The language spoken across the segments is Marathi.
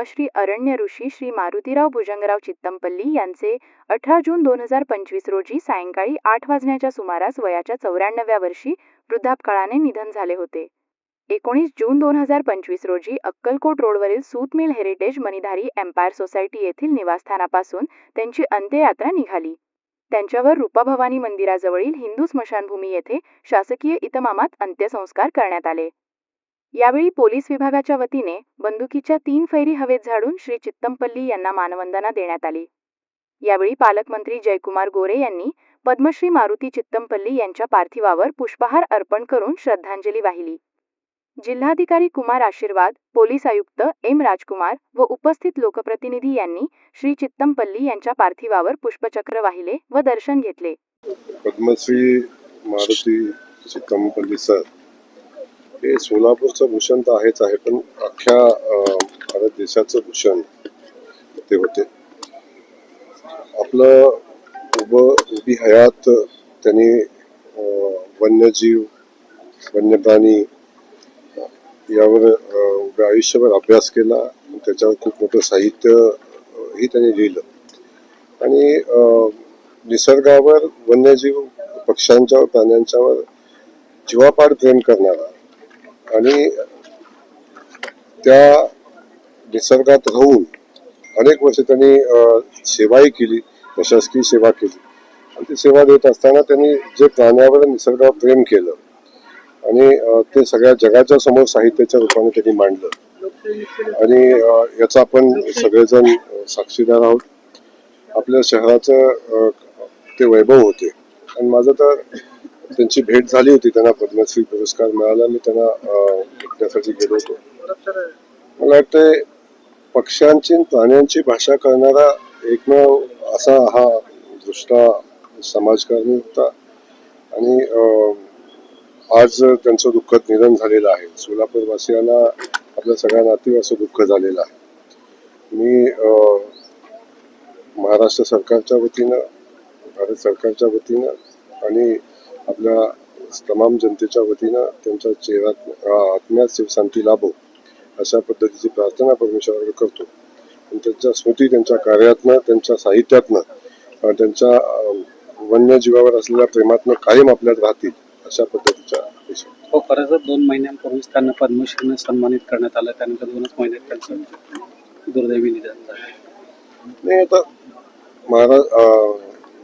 पद्मश्री अरण्य ऋषी श्री मारुतीराव भुजंगराव चित्तमपल्ली यांचे अठरा जून दोन हजार पंचवीस रोजी सायंकाळी आठ वाजण्याच्या सुमारास वयाच्या चौऱ्याण्णव्या वर्षी वृद्धापकाळाने निधन झाले होते. एकोणीस जून दोन हजार पंचवीस रोजी अक्कलकोट रोडवरील सूत mill heritage Manidhari empire society येथील निवासस्थानापासून त्यांची अंत्ययात्रा निघाली. त्यांच्यावर रूपाभवानी मंदिराजवळील हिंदू स्मशानभूमी येथे शासकीय इतमामात अंत्यसंस्कार करण्यात आले. यावेळी पोलीस विभागाच्या वतीने बंदुकीच्या तीन फैरी हवेत झाडून श्री चित्तमपल्ली यांना मानवंदना देण्यात आली. यावेळी पालकमंत्री जयकुमार गोरे यांनी पद्मश्री मारुती चित्तमपल्ली यांच्या पार्थिवावर पुष्पहार अर्पण करून श्रद्धांजली वाहिली. जिल्हाधिकारी कुमार आशीर्वाद पोलीस आयुक्त एम राजकुमार व उपस्थित लोकप्रतिनिधी यांनी श्री चित्तमपल्ली यांच्या पार्थिवावर पुष्पचक्र वाहिले व दर्शन घेतले. पद्मश्री मारुती चित्तमपल्ली सर हे सोलापूरचं भूषण तर आहेच आहे पण अख्ख्या भारत देशाचं भूषण ते होते. आपलं उभं उभी हयात त्यांनी वन्यजीव वन्यप्राणी यावर उभ्या आयुष्यभर अभ्यास केला आणि त्याच्यावर खूप मोठं साहित्य ही त्यांनी लिहिलं. आणि निसर्गावर वन्यजीव पक्ष्यांच्यावर प्राण्यांच्यावर जीवापाड प्रेम करणारा आणि त्या निसर्गात राहून अनेक वर्ष त्यांनी सेवाही केली प्रशासकीय सेवा केली. आणि ती सेवा देत असताना त्यांनी जे प्राण्यावर निसर्गावर प्रेम केलं आणि ते सगळ्या जगाच्या समोर साहित्याच्या रूपाने त्यांनी मांडलं. आणि याचा आपण सगळेजण साक्षीदार आहोत. आपल्या शहराचं ते वैभव होते. आणि माझं तर त्यांची भेट झाली होती त्यांना पद्मश्री पुरस्कार मिळाला मी त्यांना भेटण्यासाठी गेलो होतो. मला वाटतंय पक्ष्यांची प्राण्यांची भाषा करणारा एकमेव असा हा दृष्टा समाजकारणी होता. आणि आज त्यांचं दुःखद निधन झालेलं आहे. सोलापूरवासियांना आपल्या सगळ्या नातेवाईकाचं दुःख झालेलं आहे. मी महाराष्ट्र सरकारच्या वतीनं भारत सरकारच्या वतीनं आणि आपल्या तमाम जनतेच्या वतीनं त्यांच्या चेहरा अं, आत्म्यात शिवशांती लाभो अशा पद्धतीची प्रार्थना परमेश्वराकडे करतो. आणि त्यांच्या स्मृती त्यांच्या कार्यातनं त्यांच्या साहित्यातनं त्यांच्या वन्यजीवावर असलेल्या प्रेमातनं कायम आपल्यात राहतील अशा पद्धतीच्या हो खरं तर दोन महिन्यांपूर्वीच त्यांना पद्मश्रीने सन्मानित करण्यात आलं त्यानंतर दोनच महिन्यात त्यांचं दुर्दैवी निधन झालं. नाही आता महाराज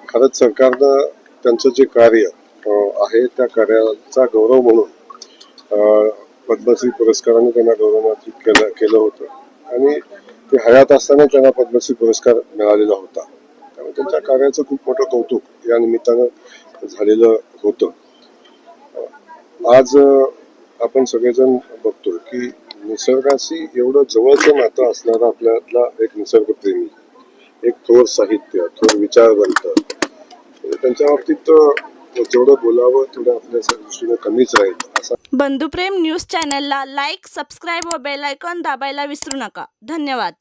भारत सरकारनं त्यांचं जे कार्य आहे त्या कार्याचा गौरव म्हणून पद्मश्री पुरस्काराने त्यांना गौरवान्वित केलं केलं होतं. आणि ते हयात असताना त्यांना पद्मश्री पुरस्कार मिळालेला होता. त्यामुळे त्यांच्या कार्याचं खूप मोठं कौतुक या निमित्तानं झालेलं होतं. आज आपण सगळेजण बघतो की निसर्गाशी एवढं जवळचं नातं असणारा आपल्यातला एक निसर्गप्रेमी एक थोर साहित्य थोर विचारवंत म्हणजे त्यांच्या बाबतीत जेवढं बोलावं तेवढं आपल्या दृष्टीने कमीच राहील. असा बंधुप्रेम न्यूज चॅनलला लाईक सबस्क्राईब व बेल आयकॉन दाबायला विसरू नका. धन्यवाद.